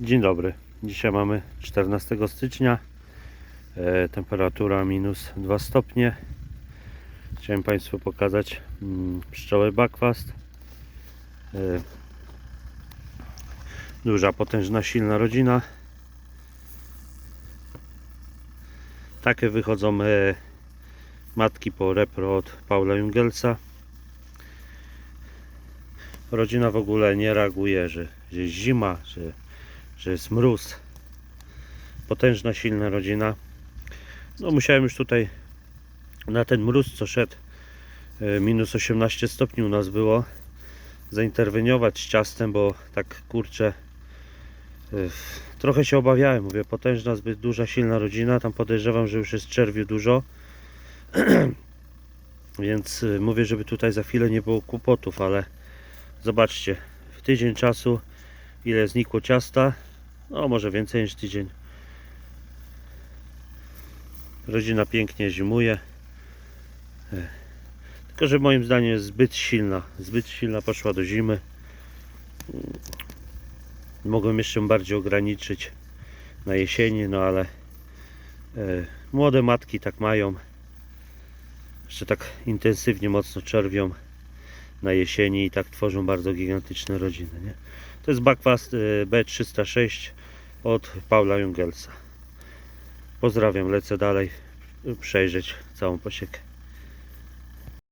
Dzień dobry. Dzisiaj mamy 14 stycznia. E, temperatura minus 2 stopnie. Chciałem Państwu pokazać mm, pszczołę Buckfast. E, duża, potężna, silna rodzina. Takie wychodzą e, matki po repro od Paula Jungelsa. Rodzina w ogóle nie reaguje, że, że jest zima, że że jest mróz. Potężna, silna rodzina. No musiałem już tutaj na ten mróz, co szedł, e, minus 18 stopni u nas było, zainterweniować z ciastem, bo tak kurczę, e, trochę się obawiałem. Mówię, potężna, zbyt duża, silna rodzina. Tam podejrzewam, że już jest czerwiu dużo. Więc e, mówię, żeby tutaj za chwilę nie było kłopotów, ale zobaczcie, w tydzień czasu ile znikło ciasta. No może więcej niż tydzień. Rodzina pięknie zimuje. E, Tylko, że moim zdaniem jest zbyt silna. Zbyt silna poszła do zimy. Mm, Mogłem jeszcze bardziej ograniczyć na jesieni, no ale e, młode matki tak mają. Jeszcze tak intensywnie mocno czerwią na jesieni i tak tworzą bardzo gigantyczne rodziny. Nie? To jest Buckfast y, B306 od Paula Jungelsa. Pozdrawiam, lecę dalej y, przejrzeć całą posiekę.